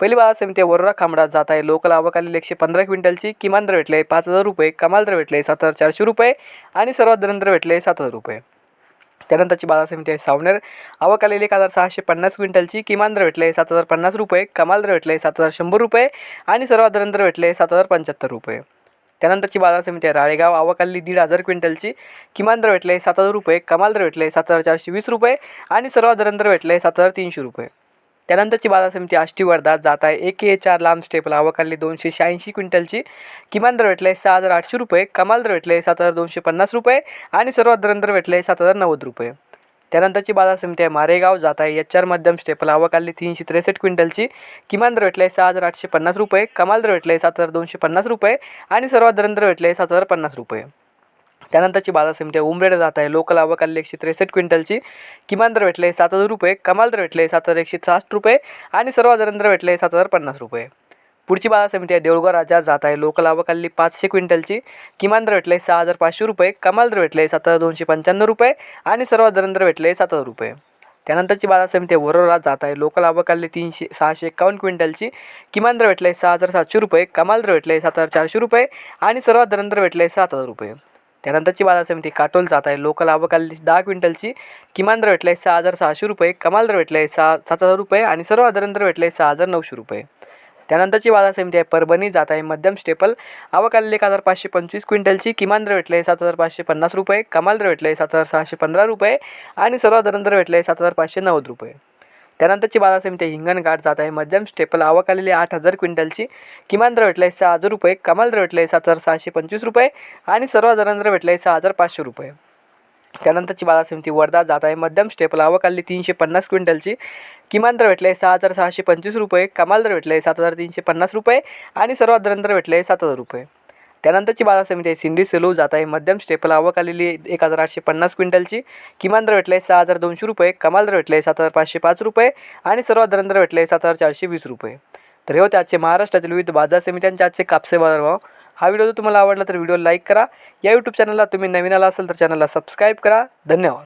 पहिली बाजार समिती आहे वरोरा खांबडा जात आहे. लोकल आवक आलेली एकशे पंधरा क्विंटलची. किमान दर भेटले पाच हजार रुपये. कमाल दर भेटले सात हजार चारशे रुपये. आणि सर्वात दर भेटले सात हजार रुपये. त्यानंतरची बाजार समिती आहे सावनेर. आवक आलेली एक हजार सहाशे पन्नास क्विंटलची. किमान दर भेटले सात हजार पन्नास रुपये. कमाल दर भेटले सात हजार शंभर रुपये. आणि सर्वात दर भेटले सात हजार पंच्याहत्तर रुपये. त्यानंतरची बाजार समिती आहे राळेगाव. आवक आलेली दीड हजार क्विंटलची. किमान दर भेटले सात हजार रुपये. कमाल दर भेटले सात हजार चारशे वीस रुपये. आणि सर्वात दर भेटले सात हजार तीनशे रुपये. त्यानंतरची बाजार समिती आष्टी वर्धा जात आहे एक ए चार लांब स्टेपला आवक दोनशे शहाऐंशी क्विंटलची. किमान दर भेटले सहा हजार आठशे रुपये. कमाल दर भेटले सात हजार दोनशे पन्नास रुपये. आणि सर्वात दर भेटले सात हजार नव्वद रुपये. त्यानंतरची बाजार समिती आहे मारेगाव जात आहे एच आर मध्यम स्टेपला आवक तीनशे त्रेसष्ट क्विंटलची. किमान दर भेटले सहा हजार आठशे पन्नास रुपये. कमाल दर भेटले सात हजार दोनशे पन्नास रुपये. आणि सर्वात दर भेटले सात हजार पन्नास रुपये. त्यानंतरची बाजार समिती आहे. उमरेड जात आहे. लोकल आवक एकशे त्रेसष्ट क्विंटलची. किमान दर भेटले सात हजार रुपये. कमाल दर भेटले सात हजार एकशे साठ रुपये. आणि सर्वात दर भेटले सात हजार पन्नास रुपये. पुढची बाजार समिती आहे. देऊळगाव राजा जात आहे. लोकल आवक आलेली पाचशे क्विंटलची. किमान दर भेटले सहा हजार पाचशे रुपये. कमाल दर भेटले सात हजार दोनशे पंच्याण्णव रुपये. आणि सर्वात दर भेटले सात हजार रुपये. त्यानंतरची बाजार समिती आहे. वरोरा जात आहे. लोकल आवक आलेली तीनशे सहाशे एकावन्न क्विंटलची. किमान दर भेटले सहा हजार सातशे रुपये. कमाल दर भेटले सात हजार चारशे रुपये. आणि सर्वात दर भेटले सात हजार रुपये. त्यानंतरची बाजार समिती काटोल जात आहे लोकल आवक दहा क्विंटलची किमान दर भेटले सहा हजार सहाशे रुपये कमाल दर भेटले सहा सात हजार रुपये आणि सर्वसाधारण दर भेटले सहा हजार नऊशे रुपये. त्यानंतरची बाजार समिती आहे परभणी जात आहे मध्यम स्टेपल. आवक आलेली एक हजार पाचशे पंचवीस क्विंटलची किमान दर भेटले सात हजार पाचशे पन्नास रुपये कमाल दर भेटले सात हजार सहाशे पंधरा रुपये आणि सर्वसाधारण दर भेटले सात हजार पाचशे नव्वद रुपये. त्यानंतरची बाजार समिती हिंगणघाट जात आहे. मध्यम स्टेपल आवक आलेली आठ हजार क्विंटलची. किमान दर भेटले सहा हजार रुपये. कमाल दर भेटले सात हजार सहाशे पंचवीस रुपये. आणि सर्वात दर आहे सहा हजार पाचशे रुपये. त्यानंतरची बाजार समिती वर्धा जात आहे. मध्यम स्टेपल आवक आली तीनशे पन्नास क्विंटलची. किमान दर भेटले सहा हजार सहाशे पंचवीस रुपये. कमाल दर भेटले सात हजार तीनशे पन्नास रुपये. आणि सर्वात दर भेटले सात हजार रुपये. त्यानंतरची बाजार समिती आहे. सिंधी सेलू जात आहे. मध्यम स्टेपल आवक आलेली एक हजार आठशे पन्नास क्विंटलची. किमान दर भेटले सहा हजार दोनशे रुपये. कमाल दर भेटले सात हजार पाचशे पाच रुपये. आणि सर्वात दर भेटले सात हजार चारशे वीस रुपये. तर हे होते आजचे महाराष्ट्रातील विविध बाजार समित्यांचे आजचे कापसे बाजारभाव हा व्हिडिओ जर तुम्हाला आवडला तर व्हिडिओ लाईक करा. या यूट्यूब चॅनलला तुम्ही नवीन आला असाल तर चॅनलला सबस्क्राईब करा. धन्यवाद.